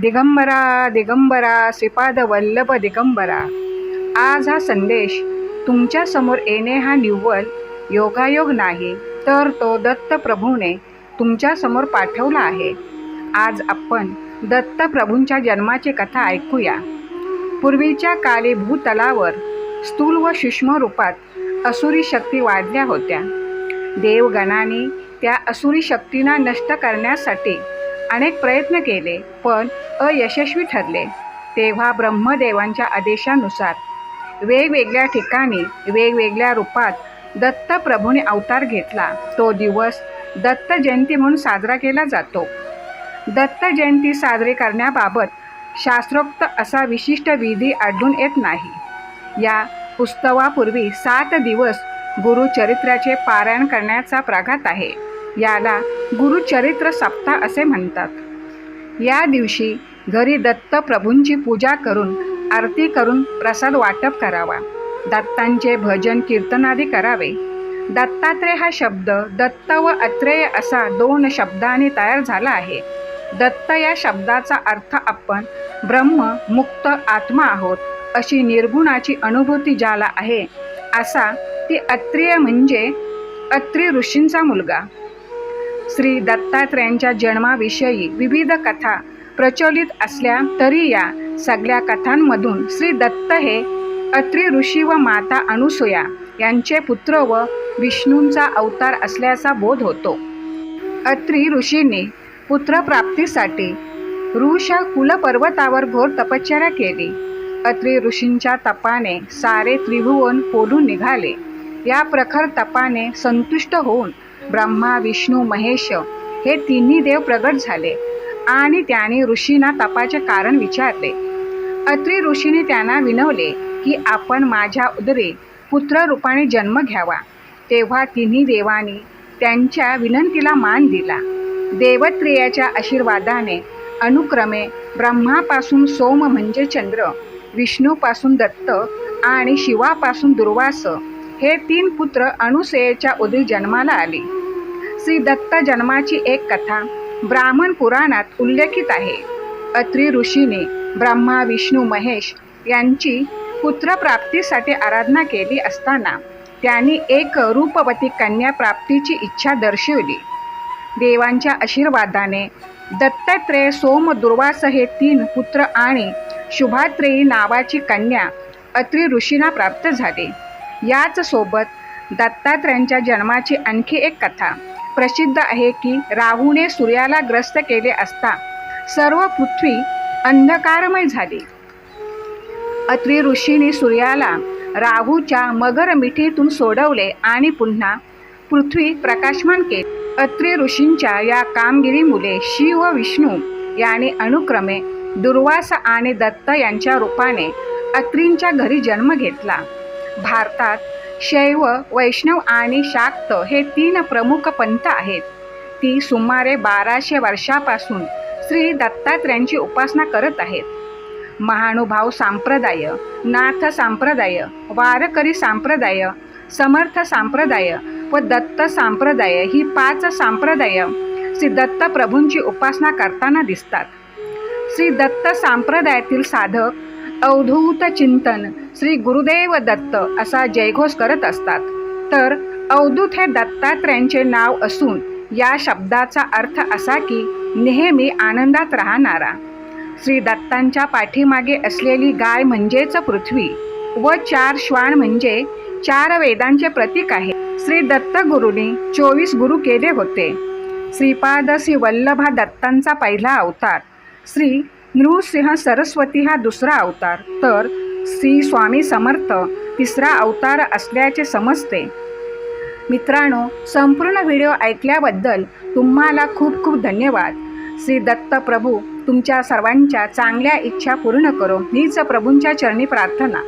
दिगंबरा दिगंबरा श्रीपाद वल्लभ दिगंबरा. आज हा संदेश तुमच्यासमोर येणे हा निव्वळ योगायोग नाही तर तो दत्त प्रभूने तुमच्यासमोर पाठवला आहे. आज आपण दत्त प्रभूंच्या जन्माची कथा ऐकूया. पूर्वीच्या काली भूतलावर स्थूल व सूक्ष्म रूपात असुरी शक्ती वाढल्या होत्या. देवगणाने त्या असुरी शक्तींना नष्ट करण्यासाठी अनेक प्रयत्न केले पण अयशस्वी ठरले. तेव्हा ब्रह्मदेवांच्या आदेशानुसार वेगवेगळ्या ठिकाणी वेगवेगळ्या रूपात दत्तप्रभूने अवतार घेतला. तो दिवस दत्त जयंती म्हणून साजरा केला जातो. दत्त जयंती साजरी करण्याबाबत शास्त्रोक्त असा विशिष्ट विधी आढळून येत नाही. या उत्सवापूर्वी सात दिवस गुरुचरित्राचे पारायण करण्याचा प्रघात आहे. याला गुरुचरित्र सप्ताह असे म्हणतात. या दिवशी घरी दत्त प्रभूंची पूजा करून आरती करून प्रसाद वाटप करावा. दत्तांचे भजन कीर्तनादी करावे. दत्तात्रेय हा शब्द दत्त व अत्रेय असा दोन शब्दांनी तयार झाला आहे. दत्त या शब्दाचा अर्थ आपण ब्रह्म मुक्त आत्मा आहोत अशी निर्गुणाची अनुभूती ज्याला आहे असा ती अत्रिय म्हणजे अत्रि ऋषींचा मुलगा. श्री दत्तात्रयांच्या जन्माविषयी विविध कथा प्रचलित असल्या तरी या सगळ्या कथांमधून श्री दत्त हे अत्रि ऋषी व माता अनुसूया यांचे पुत्र व विष्णूंचा अवतार असल्याचा बोध होतो. अत्रि ऋषींनी पुत्रप्राप्तीसाठी ऋष कुलपर्वतावर घोर तपश्चर्या केली. अत्रि ऋषींच्या तपाने सारे त्रिभुवन पोलून निघाले. या प्रखर तपाने संतुष्ट होऊन ब्रह्मा विष्णू महेश हे तिन्ही देव प्रगट झाले आणि त्याने ऋषींना तपाचे कारण विचारले. अत्रि ऋषीने त्यांना विनवले की आपण माझ्या उदरी पुत्र रूपाने जन्म घ्यावा. तेव्हा तिन्ही देवांनी त्यांच्या विनंतीला मान दिला. देवत्रेयाच्या आशीर्वादाने अनुक्रमे ब्रह्मापासून सोम म्हणजे चंद्र विष्णूपासून दत्त आणि शिवापासून दुर्वास हे तीन पुत्र अनुसेयेच्या उदी जन्माला आले. श्री दत्त जन्माची एक कथा ब्राह्मण पुराणात उल्लेखित आहे. अत्रि ऋषीने ब्रह्मा विष्णू महेश यांची पुत्रप्राप्तीसाठी आराधना केली असताना त्यांनी एक रूपवती कन्या प्राप्तीची इच्छा दर्शवली. देवांच्या आशीर्वादाने दत्तात्रेय सोम दुर्वास हे तीन पुत्र आणि शुभात्रेयी नावाची कन्या अत्रि ऋषींना प्राप्त झाली. याच सोबत जन्माची आणखी एक कथा. प्रसिद्ध आहे की राहूने सूर्याला ग्रस्त केले असता सर्व पृथ्वी अंधकारमय झाली. अत्रि ऋषीने सूर्याला राहूच्या मगर मिठीतून सोडवले आणि पुन्हा पृथ्वी प्रकाशमान केली. अत्रि ऋषींच्या या कामगिरीमुळे शिव व विष्णू याने अनुक्रमे दुर्वास आणि दत्त यांच्या रूपाने अत्रींच्या घरी जन्म घेतला. भारतात शैव वैष्णव आणि शाक्त हे तीन प्रमुख पंथ आहेत. ती सुमारे बाराशे वर्षापासून श्री दत्तात्र्यांची उपासना करत आहेत. महानुभाव संप्रदाय नाथ संप्रदाय वारकरी संप्रदाय समर्थ संप्रदाय व दत्त संप्रदाय ही पाच संप्रदाय श्री दत्त प्रभूंची उपासना करताना दिसतात. श्री दत्त संप्रदायातील साधक अवधूत चिंतन श्री गुरुदेव दत्त असा जयघोष करत असतात. तर अवधूत हे दत्तात्र्यांचे नाव असून या शब्दाचा अर्थ असा की नेहमी आनंदात राहणारा. श्री दत्तांच्या पाठीमागे असलेली गाय म्हणजेच पृथ्वी व चार श्वान म्हणजे चार वेदांचे प्रतीक आहे. श्री दत्त गुरुनी चोवीस गुरु केले होते. श्रीपाद श्री वल्लभा दत्तांचा पहिला अवतार श्री नृसिंह सरस्वती हा दुसरा अवतार. तर श्री स्वामी समर्थ तिसरा अवतार असल्याचे समजते. मित्रांनो संपूर्ण व्हिडिओ ऐकल्याबद्दल तुम्हाला खूप खूप धन्यवाद. श्री दत्त प्रभू तुमच्या सर्वांच्या चांगल्या इच्छा पूर्ण करो. हीच प्रभूंच्या चरणी प्रार्थना.